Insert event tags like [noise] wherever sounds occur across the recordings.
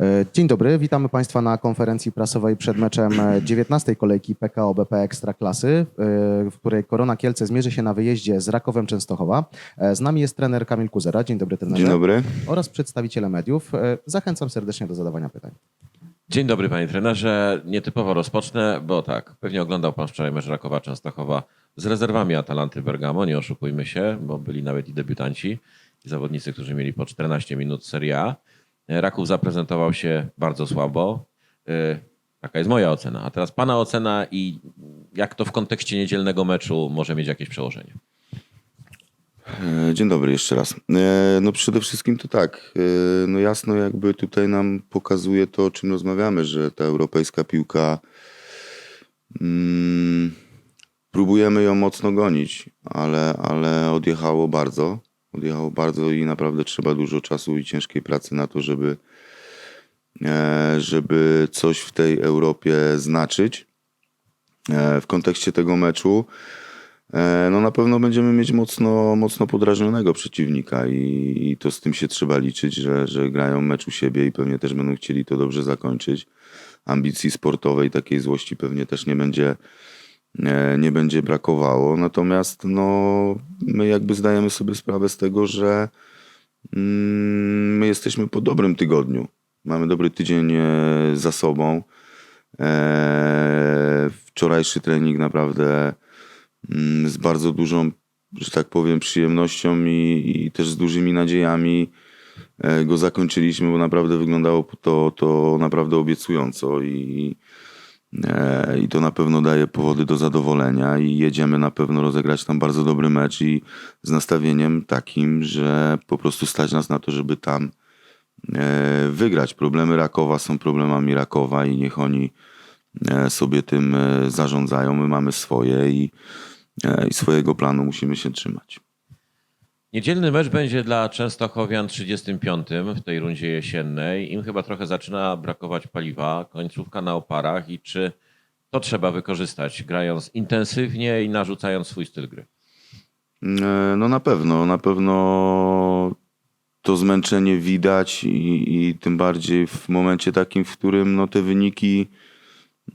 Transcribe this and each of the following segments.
E, Dzień dobry, witamy Państwa na konferencji prasowej przed meczem e, 19 kolejki PKO BP Ekstraklasy, e, w której Korona Kielce zmierzy się na wyjeździe z Rakowem Częstochowa. E, Z nami jest trener Kamil Kuzera. Dzień dobry trenerze. Dzień dobry. Oraz przedstawiciele mediów. E, Zachęcam serdecznie do zadawania pytań. Dzień dobry panie trenerze. Nietypowo rozpocznę, bo tak, pewnie oglądał pan wczoraj mecz Rakowa Częstochowa z rezerwami Atalanty Bergamo, nie oszukujmy się, bo byli nawet i debiutanci, i zawodnicy, którzy mieli po 14 minut Serie A. Raków zaprezentował się bardzo słabo. Yy, Taka jest moja ocena. A teraz pana ocena i jak to w kontekście niedzielnego meczu może mieć jakieś przełożenie? E, Dzień dobry jeszcze raz. E, No przede wszystkim to tak. e, No jasno jakby tutaj nam pokazuje to, o czym rozmawiamy, że ta europejska piłka mm, próbujemy ją mocno gonić, ale, ale odjechało bardzo. Odjechało bardzo i naprawdę trzeba dużo czasu i ciężkiej pracy na to, żeby, e, żeby coś w tej Europie znaczyć. E, W kontekście tego meczu E, No na pewno będziemy mieć mocno, mocno podrażnionego przeciwnika i, i to z tym się trzeba liczyć, że, że grają mecz u siebie i pewnie też będą chcieli to dobrze zakończyć. Ambicji sportowej, takiej złości pewnie też nie będzie, nie będzie brakowało. Natomiast no, my jakby zdajemy sobie sprawę z tego, że mm, my jesteśmy po dobrym tygodniu. Mamy dobry tydzień e, za sobą. E, Wczorajszy trening naprawdę mm, z bardzo dużą, że tak powiem, przyjemnością i, i też z dużymi nadziejami e, go zakończyliśmy, bo naprawdę wyglądało to, to naprawdę obiecująco i, e, i to na pewno daje powody do zadowolenia i jedziemy na pewno rozegrać tam bardzo dobry mecz i z nastawieniem takim, że po prostu stać nas na to, żeby tam e, wygrać. Problemy Rakowa są problemami Rakowa i niech oni e, sobie tym e, zarządzają. My mamy swoje i, e, i swojego planu musimy się trzymać. Niedzielny mecz będzie dla Częstochowian 35 w tej rundzie jesiennej. Im chyba trochę zaczyna brakować paliwa, końcówka na oparach i czy to trzeba wykorzystać, grając intensywnie i narzucając swój styl gry? E, No na pewno, na pewno to zmęczenie widać i, i tym bardziej w momencie takim, w którym no, te wyniki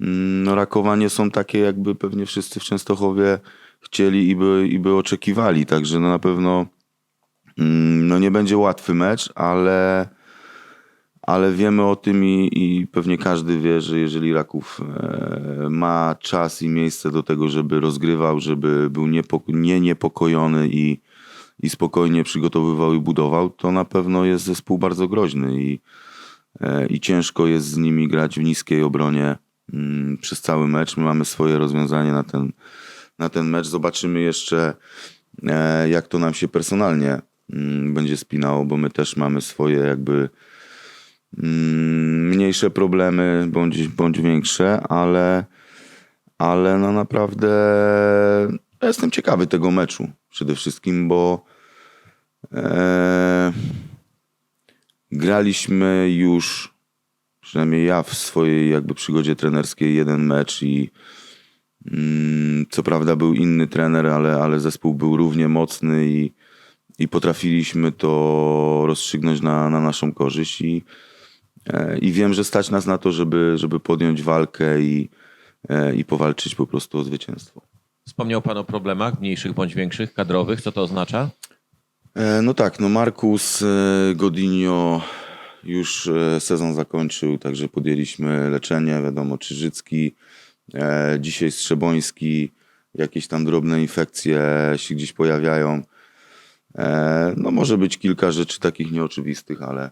mm, no, Rakowa nie są takie, jakby pewnie wszyscy w Częstochowie chcieli i by, i by oczekiwali. Także no, na pewno no, nie będzie łatwy mecz, ale, ale wiemy o tym i, i pewnie każdy wie, że jeżeli Raków e, ma czas i miejsce do tego, żeby rozgrywał, żeby był niepoko- nie niepokojony i, i spokojnie przygotowywał i budował, to na pewno jest zespół bardzo groźny i, e, i ciężko jest z nimi grać w niskiej obronie mm, przez cały mecz. My mamy swoje rozwiązanie na ten, na ten mecz. Zobaczymy jeszcze, e, jak to nam się personalnie mm, będzie spinało, bo my też mamy swoje jakby mm, mniejsze problemy bądź, bądź większe, ale, ale no naprawdę jestem ciekawy tego meczu przede wszystkim, bo e, graliśmy już, przynajmniej ja w swojej jakby przygodzie trenerskiej jeden mecz i mm, co prawda był inny trener, ale, ale zespół był równie mocny i, i potrafiliśmy to rozstrzygnąć na, na naszą korzyść i, e, i wiem, że stać nas na to, żeby, żeby podjąć walkę i, e, i powalczyć po prostu o zwycięstwo. Wspomniał pan o problemach mniejszych bądź większych, kadrowych. Co to oznacza? E, No tak, no Markus Godinho już sezon zakończył, także podjęliśmy leczenie, wiadomo, Czyżycki, dzisiaj Strzeboński, jakieś tam drobne infekcje się gdzieś pojawiają. E, No może być kilka rzeczy takich nieoczywistych, ale,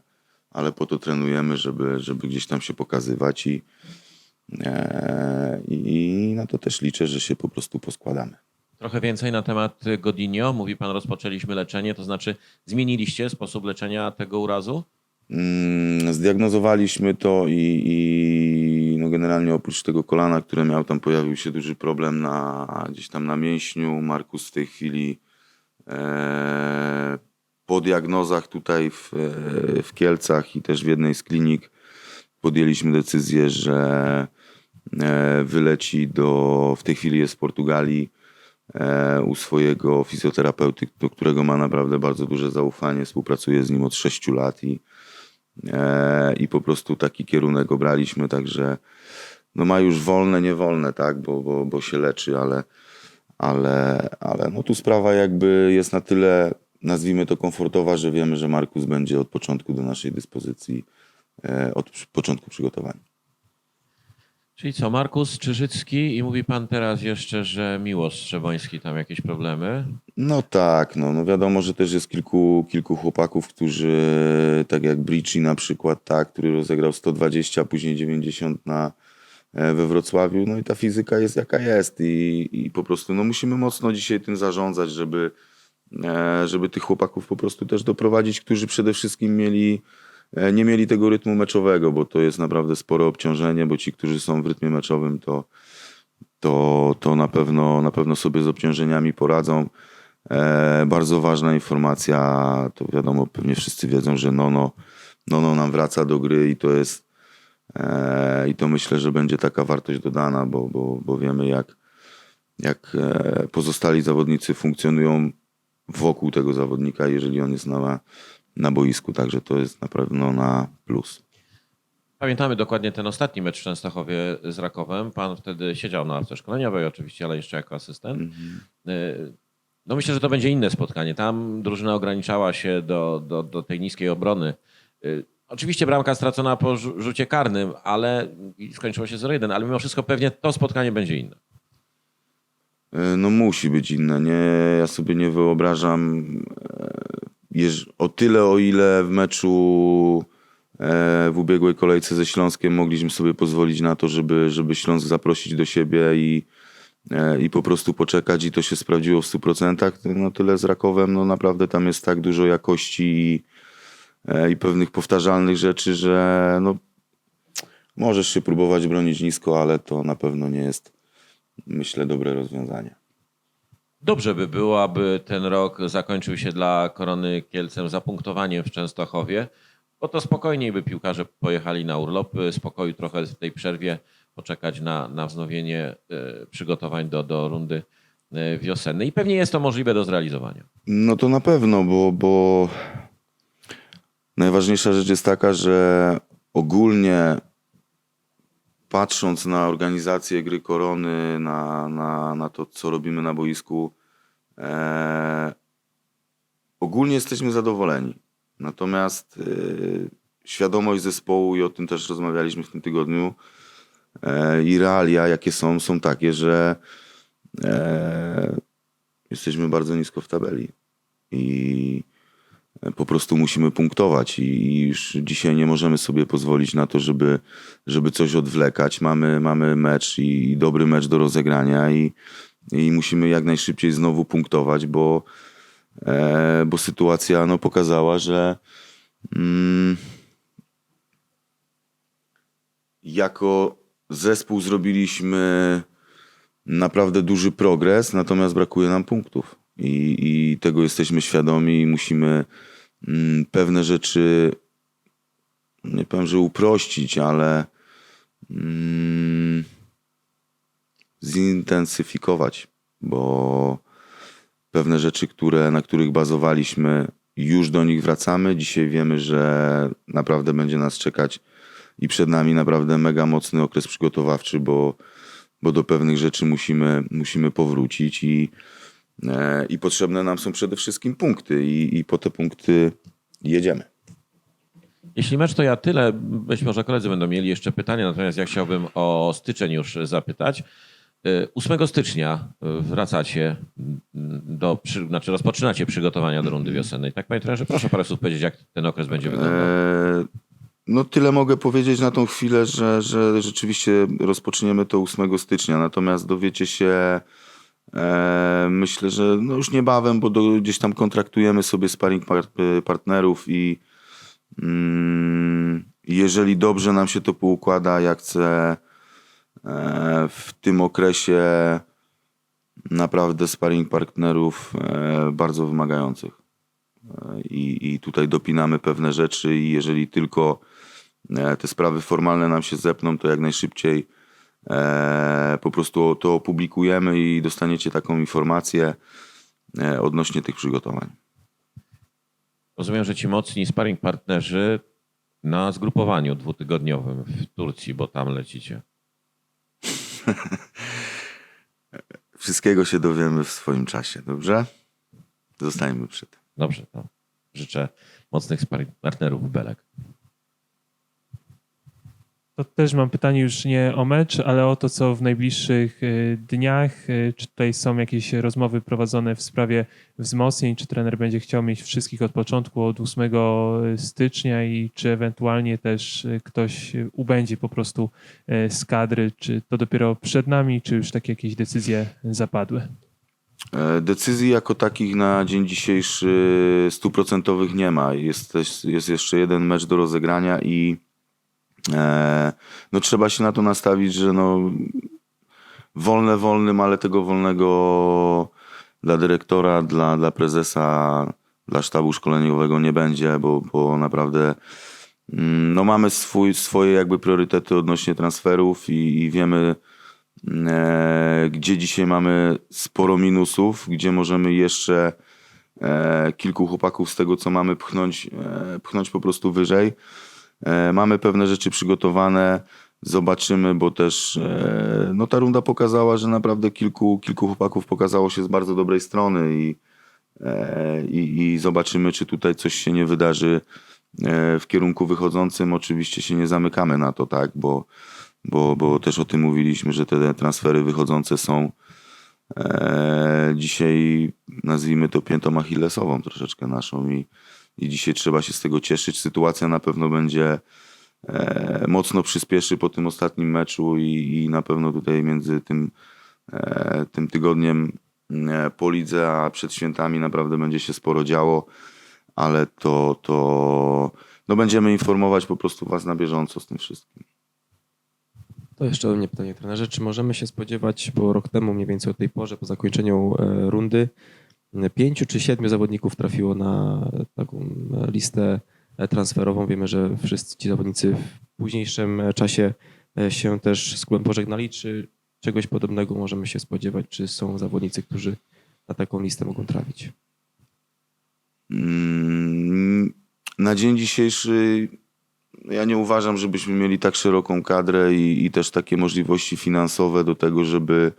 ale po to trenujemy, żeby, żeby gdzieś tam się pokazywać i, e, i na to też liczę, że się po prostu poskładamy. Trochę więcej na temat Godinio. Mówi pan, rozpoczęliśmy leczenie, to znaczy zmieniliście sposób leczenia tego urazu? Mm, Zdiagnozowaliśmy to i, i no generalnie oprócz tego kolana, które miał, tam pojawił się duży problem na, gdzieś tam na mięśniu. Markus w tej chwili po diagnozach tutaj w, e, w Kielcach i też w jednej z klinik podjęliśmy decyzję, że e, wyleci do, w tej chwili jest w Portugalii e, u swojego fizjoterapeuty, do którego ma naprawdę bardzo duże zaufanie. Współpracuje z nim od 6 lat i e, i po prostu taki kierunek obraliśmy, także no ma już wolne, niewolne, tak, bo, bo, bo się leczy, ale, ale, ale no tu sprawa jakby jest na tyle, nazwijmy to komfortowa, że wiemy, że Markus będzie od początku do naszej dyspozycji, e, od początku przygotowań. Czyli co, Markus Czyżycki i mówi pan teraz jeszcze, że Miłosz Strzebański tam jakieś problemy? No tak, no, no wiadomo, że też jest kilku, kilku chłopaków, którzy, tak jak Brici na przykład, tak, który rozegrał 120, a później 90 na, we Wrocławiu, no i ta fizyka jest jaka jest i, i po prostu no, musimy mocno dzisiaj tym zarządzać, żeby, e, żeby tych chłopaków po prostu też doprowadzić, którzy przede wszystkim mieli, e, nie mieli tego rytmu meczowego, bo to jest naprawdę spore obciążenie, bo ci, którzy są w rytmie meczowym, to, to, to na, pewno, na pewno sobie z obciążeniami poradzą. E, bardzo ważna informacja, to wiadomo, pewnie wszyscy wiedzą, że Nono, Nono nam wraca do gry i to jest e, i to myślę, że będzie taka wartość dodana, bo, bo, bo wiemy jak, jak e, pozostali zawodnicy funkcjonują wokół tego zawodnika, jeżeli on jest na, na boisku, także to jest na pewno na plus. Pamiętamy dokładnie ten ostatni mecz w Częstochowie z Rakowem. Pan wtedy siedział na ławce szkoleniowej oczywiście, ale jeszcze jako asystent. Y, No myślę, że to będzie inne spotkanie. Tam drużyna ograniczała się do, do, do tej niskiej obrony. Oczywiście bramka stracona po rzu- rzucie karnym, ale skończyło się 0-1, ale mimo wszystko pewnie to spotkanie będzie inne. E, No musi być inne. Nie, ja sobie nie wyobrażam e, o tyle, o ile w meczu e, w ubiegłej kolejce ze Śląskiem mogliśmy sobie pozwolić na to, żeby, żeby Śląsk zaprosić do siebie i, i po prostu poczekać i to się sprawdziło w 100%. No tyle z Rakowem, no naprawdę tam jest tak dużo jakości i, i pewnych powtarzalnych rzeczy, że no, możesz się próbować bronić nisko, ale to na pewno nie jest myślę dobre rozwiązanie. Dobrze by było, aby ten rok zakończył się dla Korony Kielcem zapunktowaniem w Częstochowie, bo to spokojniej by piłkarze pojechali na urlopy, spokoju trochę w tej przerwie, poczekać na, na wznowienie e, przygotowań do, do rundy e, wiosennej. I pewnie jest to możliwe do zrealizowania. No to na pewno, bo, bo najważniejsza rzecz jest taka, że ogólnie patrząc na organizację gry korony, na, na, na to, co robimy na boisku, e, ogólnie jesteśmy zadowoleni. Natomiast e, świadomość zespołu, i o tym też rozmawialiśmy w tym tygodniu, e, i realia, jakie są, są takie, że e, jesteśmy bardzo nisko w tabeli i po prostu musimy punktować i już dzisiaj nie możemy sobie pozwolić na to, żeby, żeby coś odwlekać. Mamy, mamy mecz i dobry mecz do rozegrania i, i musimy jak najszybciej znowu punktować, bo, e, bo sytuacja no, pokazała, że mm, jako zespół zrobiliśmy naprawdę duży progres, natomiast brakuje nam punktów. I, i tego jesteśmy świadomi i musimy pewne rzeczy, nie powiem, że uprościć, ale mm, zintensyfikować, bo pewne rzeczy, które, na których bazowaliśmy, już do nich wracamy. Dzisiaj wiemy, że naprawdę będzie nas czekać i przed nami naprawdę mega mocny okres przygotowawczy, bo, bo do pewnych rzeczy musimy, musimy powrócić i, i potrzebne nam są przede wszystkim punkty i, i po te punkty jedziemy. Jeśli mecz to ja tyle, być może koledzy będą mieli jeszcze pytania, natomiast ja chciałbym o styczeń już zapytać. Y, 8 stycznia y, wracacie do, przy, znaczy rozpoczynacie przygotowania do rundy wiosennej. Tak, panie trenerze? Proszę parę słów powiedzieć, jak ten okres będzie wyglądał. E, No tyle mogę powiedzieć na tą chwilę, że, że rzeczywiście rozpoczniemy to 8 stycznia, natomiast dowiecie się e, myślę, że no już niebawem, bo do, gdzieś tam kontraktujemy sobie sparring par, partnerów i mm, jeżeli dobrze nam się to poukłada, ja chcę e, w tym okresie naprawdę sparring partnerów e, bardzo wymagających. I, i tutaj dopinamy pewne rzeczy i jeżeli tylko e, te sprawy formalne nam się zepną, to jak najszybciej e, po prostu to opublikujemy i dostaniecie taką informację e, odnośnie tych przygotowań. Rozumiem, że ci mocni sparring partnerzy na zgrupowaniu dwutygodniowym w Turcji, bo tam lecicie? [laughs] Wszystkiego się dowiemy w swoim czasie, dobrze? Zostańmy przy tym. Dobrze, to życzę mocnych spar- partnerów w Belek. To też mam pytanie już nie o mecz, ale o to, co w najbliższych y, dniach. Y, Czy tutaj są jakieś rozmowy prowadzone w sprawie wzmocnień? Czy trener będzie chciał mieć wszystkich od początku, od 8 stycznia i czy ewentualnie też ktoś ubędzie po prostu z kadry? Czy to dopiero przed nami, czy już takie jakieś decyzje zapadły? E, Decyzji jako takich na dzień dzisiejszy stuprocentowych nie ma. Jest, jest jeszcze jeden mecz do rozegrania i e, no trzeba się na to nastawić, że no wolne wolnym, ale tego wolnego dla dyrektora, dla, dla prezesa, dla sztabu szkoleniowego nie będzie, bo, bo naprawdę mm, no mamy swój, swoje jakby priorytety odnośnie transferów i, i wiemy e, gdzie dzisiaj mamy sporo minusów, gdzie możemy jeszcze e, kilku chłopaków z tego, co mamy, pchnąć, e, pchnąć po prostu wyżej. E, mamy pewne rzeczy przygotowane, zobaczymy, bo też e, no ta runda pokazała, że naprawdę kilku, kilku chłopaków pokazało się z bardzo dobrej strony i, e, i, i zobaczymy, czy tutaj coś się nie wydarzy w kierunku wychodzącym. Oczywiście się nie zamykamy na to, tak, bo bo, bo też o tym mówiliśmy, że te transfery wychodzące są dzisiaj, nazwijmy to piętą achillesową troszeczkę naszą i, i dzisiaj trzeba się z tego cieszyć. Sytuacja na pewno będzie e, mocno przyspieszy po tym ostatnim meczu i, i na pewno tutaj między tym, e, tym tygodniem e, po lidze, a przed świętami naprawdę będzie się sporo działo, ale to, to no będziemy informować po prostu Was na bieżąco z tym wszystkim. To jeszcze ode mnie pytanie, trenerze. Czy możemy się spodziewać, bo rok temu mniej więcej o tej porze, po zakończeniu e, rundy, pięciu czy siedmiu zawodników trafiło na taką listę transferową. Wiemy, że wszyscy ci zawodnicy w późniejszym czasie się też z klubem pożegnali. Czy czegoś podobnego możemy się spodziewać? Czy są zawodnicy, którzy na taką listę mogą trafić? Mm, Na dzień dzisiejszy ja nie uważam, żebyśmy mieli tak szeroką kadrę i, i też takie możliwości finansowe do tego, żeby,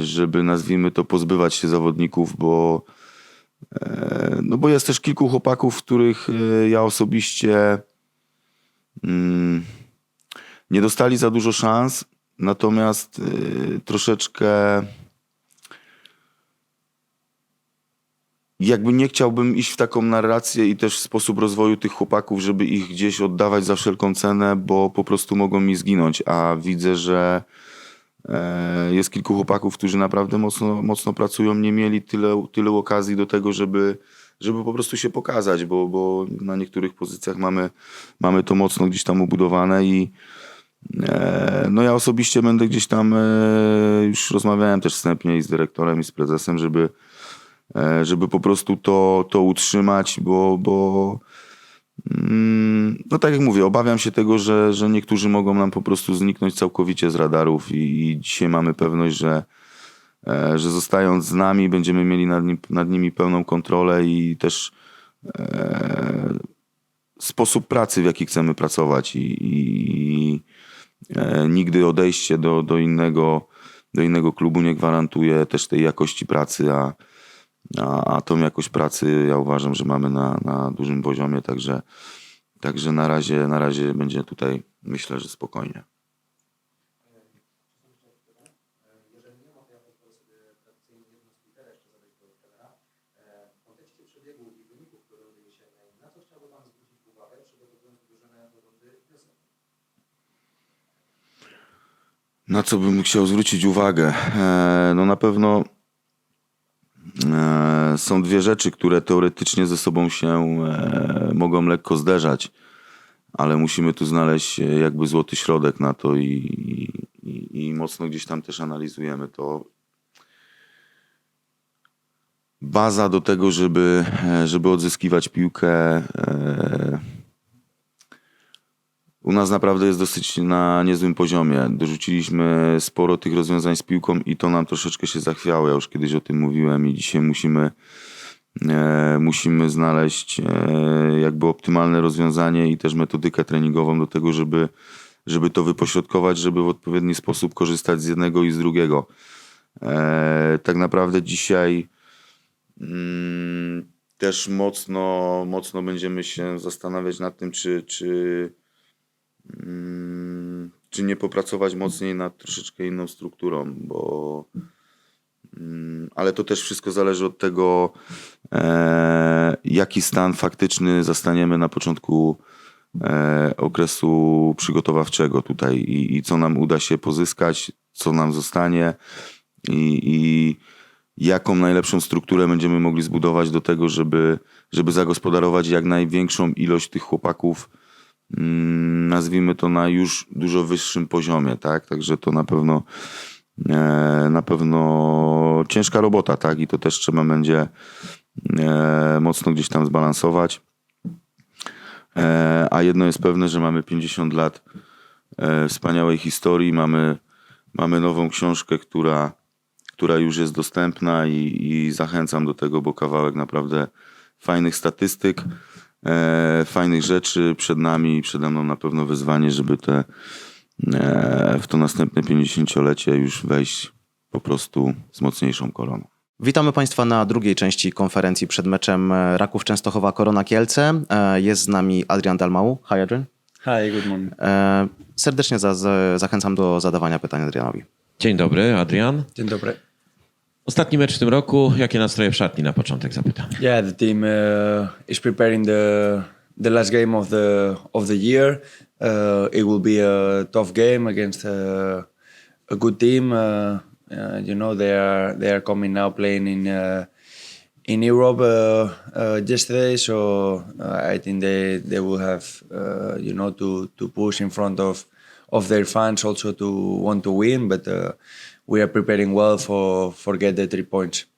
żeby nazwijmy to pozbywać się zawodników, bo, e, no bo jest też kilku chłopaków, których e, ja osobiście mm, nie dostali za dużo szans, natomiast e, troszeczkę jakby nie chciałbym iść w taką narrację i też w sposób rozwoju tych chłopaków, żeby ich gdzieś oddawać za wszelką cenę, bo po prostu mogą mi zginąć, a widzę, że e, jest kilku chłopaków, którzy naprawdę mocno, mocno pracują, nie mieli tyle, tyle okazji do tego, żeby, żeby po prostu się pokazać, bo, bo na niektórych pozycjach mamy, mamy to mocno gdzieś tam ubudowane i e, no ja osobiście będę gdzieś tam, e, już rozmawiałem też wstępnie z dyrektorem i z prezesem, żeby e, żeby po prostu to, to utrzymać, bo, bo no tak jak mówię, obawiam się tego, że, że niektórzy mogą nam po prostu zniknąć całkowicie z radarów i, i dzisiaj mamy pewność, że, e, że zostając z nami będziemy mieli nad, nim, nad nimi pełną kontrolę i też e, sposób pracy, w jaki chcemy pracować i, i e, nigdy odejście do, do, innego, do innego klubu nie gwarantuje też tej jakości pracy, a, a, a tą jakość pracy ja uważam, że mamy na, na dużym poziomie, także, także na, razie, na razie będzie tutaj myślę, że spokojnie. Na co bym chciał zwrócić uwagę? E, No na pewno są dwie rzeczy, które teoretycznie ze sobą się e, mogą lekko zderzać, ale musimy tu znaleźć e, jakby złoty środek na to i, i, i mocno gdzieś tam też analizujemy to. Baza do tego, żeby, e, żeby odzyskiwać piłkę. U nas naprawdę jest dosyć na niezłym poziomie. Dorzuciliśmy sporo tych rozwiązań z piłką i to nam troszeczkę się zachwiało. Ja już kiedyś o tym mówiłem i dzisiaj musimy E, musimy znaleźć e, jakby optymalne rozwiązanie i też metodykę treningową do tego, żeby, żeby to wypośrodkować, żeby w odpowiedni sposób korzystać z jednego i z drugiego. E, tak naprawdę dzisiaj mm, też mocno, mocno będziemy się zastanawiać nad tym, czy, czy, czy nie popracować mocniej nad troszeczkę inną strukturą, bo mm, ale to też wszystko zależy od tego, e, jaki stan faktyczny zastaniemy na początku e, okresu przygotowawczego tutaj i, i co nam uda się pozyskać, co nam zostanie i, i jaką najlepszą strukturę będziemy mogli zbudować do tego, żeby, żeby zagospodarować jak największą ilość tych chłopaków, mm, nazwijmy to na już dużo wyższym poziomie, tak? Także to na pewno e, na pewno ciężka robota, tak? I to też trzeba będzie e, mocno gdzieś tam zbalansować. E, a jedno jest pewne, że mamy 50 lat wspaniałej historii, mamy, mamy nową książkę, która, która już jest dostępna i, i zachęcam do tego, bo kawałek naprawdę fajnych statystyk, e, fajnych rzeczy przed nami i przede mną na pewno wyzwanie, żeby te e, w to następne 50-lecie już wejść po prostu z mocniejszą koroną. Witamy Państwa na drugiej części konferencji przed meczem Raków Częstochowa Korona Kielce. E, Jest z nami Adrian Dalmau. Hi Adrian. Hi, good morning. E, Serdecznie za, za, zachęcam do zadawania pytań Adrianowi. Dzień dobry, Adrian. Dzień dobry. Ostatni mecz w tym roku. Jakie nastroje w szatni na początek zapytam? Yeah, the team uh, is preparing the the last game of the of the year. Uh, it will be a tough game against a, a good team. Uh, uh, you know, they are they are coming now playing in uh, in Europe uh, uh, yesterday, so uh, I think they they will have uh, you know to to push in front of of their fans also to want to win, but. We are preparing well for for get the three points.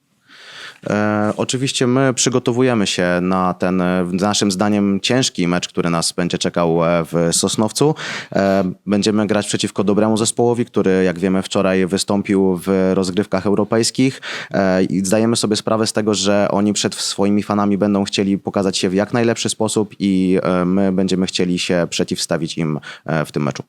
E, oczywiście my przygotowujemy się na ten, e, naszym zdaniem, ciężki mecz, który nas będzie czekał e, w Sosnowcu. E, będziemy grać przeciwko dobremu zespołowi, który, jak wiemy, wczoraj wystąpił w rozgrywkach europejskich e, i zdajemy sobie sprawę z tego, że oni przed swoimi fanami będą chcieli pokazać się w jak najlepszy sposób i e, my będziemy chcieli się przeciwstawić im w tym meczu.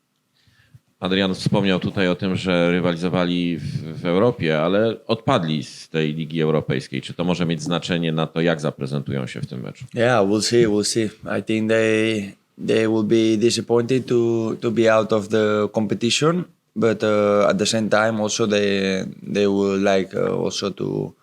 Adrian wspomniał tutaj o tym, że rywalizowali w, w Europie, ale odpadli z tej Ligi Europejskiej. Czy to może mieć znaczenie na to, jak zaprezentują się w tym meczu? Yeah, we'll see. We'll see. I think they they will be disappointed to to be out of the competition, but uh, at the same time, also they they will like uh, also to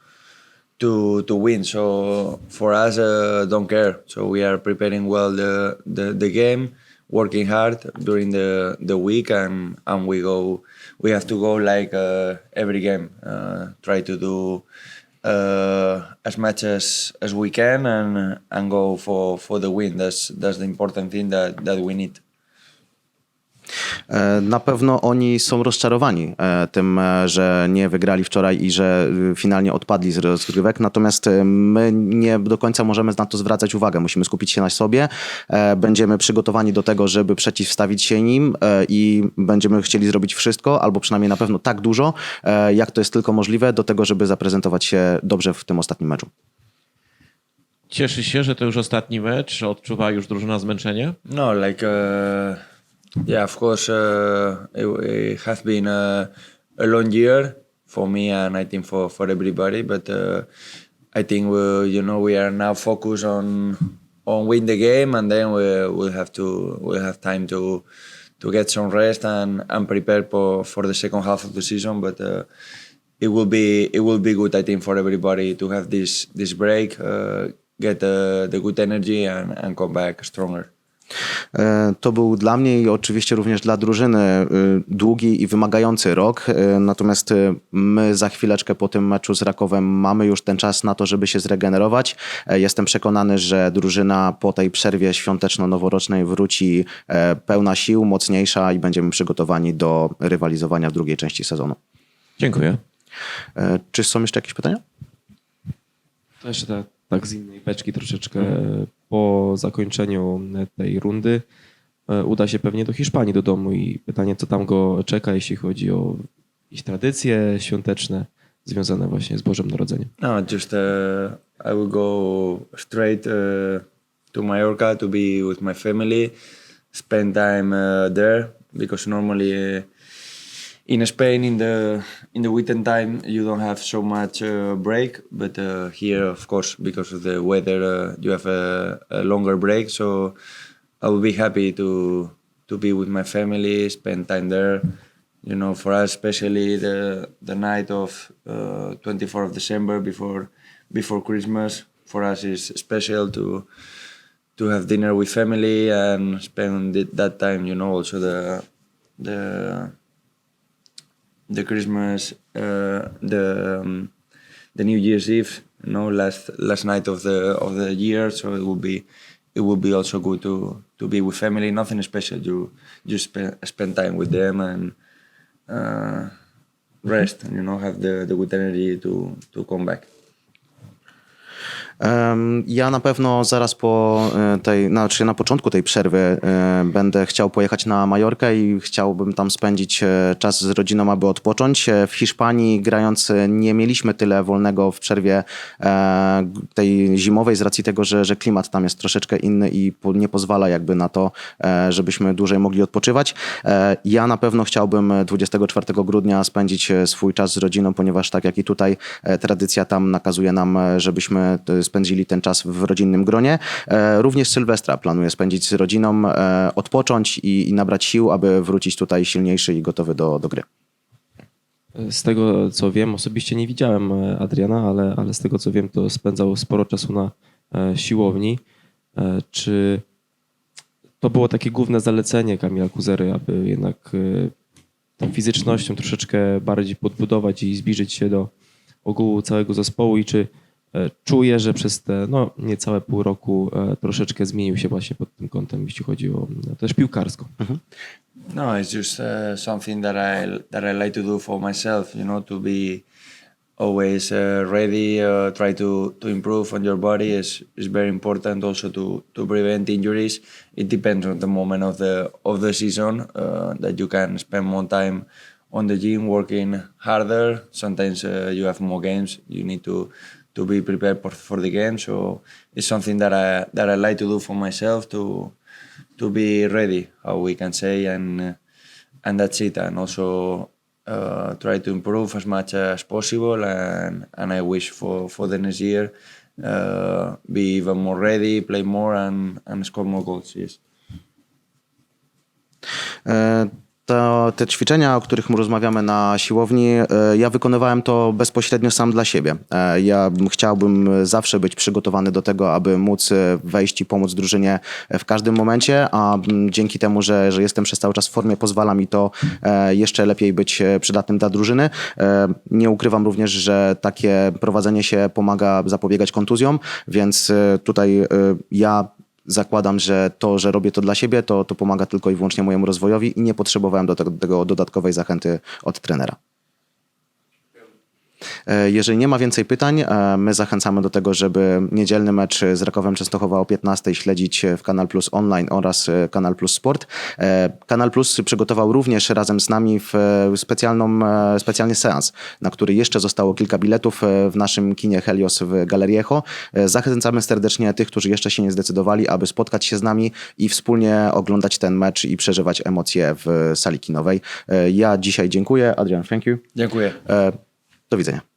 to to win. So for us, uh, don't care. So we are preparing well the the, the game, working hard during the the week, and and we go. We have to go like uh, every game. Uh, try to do uh, as much as, as we can and and go for, for the win. That's that's the important thing that, that we need. E, Na pewno oni są rozczarowani e, tym, e, że nie wygrali wczoraj i że finalnie odpadli z rozgrywek. Natomiast my nie do końca możemy na to zwracać uwagę. Musimy skupić się na sobie. Będziemy przygotowani do tego, żeby przeciwstawić się nim i będziemy chcieli zrobić wszystko, albo przynajmniej na pewno tak dużo, jak to jest tylko możliwe, do tego, żeby zaprezentować się dobrze w tym ostatnim meczu. Cieszy się, że to już ostatni mecz. Odczuwa już drużyna zmęczenie? No, like uh, yeah, of course, uh, it, it has been a, a long year for me and I think for, for everybody. But uh, I think we, you know, we are now focused on on win the game, and then we will have to we'll have time to to get some rest and and prepare for for the second half of the season. But uh, it will be it will be good, I think, for everybody to have this this break, uh, get the the good energy, and and come back stronger. E, To był dla mnie i oczywiście również dla drużyny y, długi i wymagający rok. E, Natomiast my za chwileczkę po tym meczu z Rakowem mamy już ten czas na to, żeby się zregenerować. E, Jestem przekonany, że drużyna po tej przerwie świąteczno-noworocznej wróci e, pełna sił, mocniejsza i będziemy przygotowani do rywalizowania w drugiej części sezonu. Dziękuję. E, Czy są jeszcze jakieś pytania? To jeszcze tak, tak z innej beczki troszeczkę po zakończeniu tej rundy e, uda się pewnie do Hiszpanii do domu i pytanie, co tam go czeka, jeśli chodzi o jakieś tradycje świąteczne związane właśnie z Bożym Narodzeniem. No, just uh, I will go straight uh, to Mallorca to be with my family, spend time uh, there because normally in Spain in the in the weekend time you don't have so much uh, break, but uh, here of course because of the weather uh, you have a, a longer break. So I will be happy to to be with my family, spend time there. You know, for us, especially the the night of uh, 24th of December before before Christmas, for us is special to to have dinner with family and spend that time. You know, also the the the Christmas, uh, the um, the New Year's Eve, you know, last last night of the of the year. So it will be it will be also good to to be with family. Nothing special. You just spend spend time with them and uh, rest, and you know, have the the good energy to to come back. Ja na pewno zaraz po e, tej, znaczy na początku tej przerwy e, będę chciał pojechać na Majorkę i chciałbym tam spędzić e, czas z rodziną, aby odpocząć. W Hiszpanii grając nie mieliśmy tyle wolnego w przerwie tej zimowej z racji tego, że, że klimat tam jest troszeczkę inny i nie pozwala jakby na to, żebyśmy dłużej mogli odpoczywać. Ja na pewno chciałbym 24 grudnia spędzić swój czas z rodziną, ponieważ tak jak i tutaj tradycja tam nakazuje nam, żebyśmy spędzili ten czas w rodzinnym gronie. E, Również Sylwestra planuję spędzić z rodziną, e, odpocząć i, i nabrać sił, aby wrócić tutaj silniejszy i gotowy do, do gry. Z tego co wiem, osobiście nie widziałem e, Adriana, ale, ale z tego co wiem, to spędzał sporo czasu na siłowni. Czy to było takie główne zalecenie Kamila Kuzery, aby jednak tą fizycznością troszeczkę bardziej podbudować i zbliżyć się do ogółu całego zespołu i czy e, czuje, że przez te no, niecałe pół roku e, troszeczkę zmienił się właśnie pod tym kątem, jeśli chodzi o e, też piłkarsko. No, it's just uh, something that I that I like to do for myself. You know, to be always uh, ready, uh, try to to improve on your body is is very important. Also to to prevent injuries. It depends on the moment of the of the season uh, that you can spend more time on the gym working harder. Sometimes uh, you have more games. You need to to be prepared for, the game. So it's something that I that I like to do for myself to to be ready, how we can say, and uh, and that's it. And also uh, try to improve as much as possible. And and I wish for for the next year uh, be even more ready, play more, and and score more goals. Yes. E, To, te ćwiczenia, o których rozmawiamy na siłowni, e, ja wykonywałem to bezpośrednio sam dla siebie. E, Ja bym- chciałbym zawsze być przygotowany do tego, aby móc e, wejść i pomóc drużynie w każdym momencie, a dzięki temu, że, że jestem przez cały czas w formie, pozwala mi to jeszcze lepiej być przydatnym dla drużyny. Nie ukrywam również, że takie prowadzenie się pomaga zapobiegać kontuzjom, więc tutaj ja zakładam, że to, że robię to dla siebie, to, to pomaga tylko i wyłącznie mojemu rozwojowi i nie potrzebowałem do tego, do tego dodatkowej zachęty od trenera. E, Jeżeli nie ma więcej pytań, e, my zachęcamy do tego, żeby niedzielny mecz z Rakowem Częstochowa o 15 śledzić w Kanal Plus Online oraz e, Kanal Plus Sport. Kanal Plus przygotował również razem z nami w specjalną, specjalny seans, na który jeszcze zostało kilka biletów w naszym kinie Helios w Galerii Echo. E, Zachęcamy serdecznie tych, którzy jeszcze się nie zdecydowali, aby spotkać się z nami i wspólnie oglądać ten mecz i przeżywać emocje w sali kinowej. Ja dzisiaj dziękuję. Adrian, thank you. Dziękuję. Do widzenia.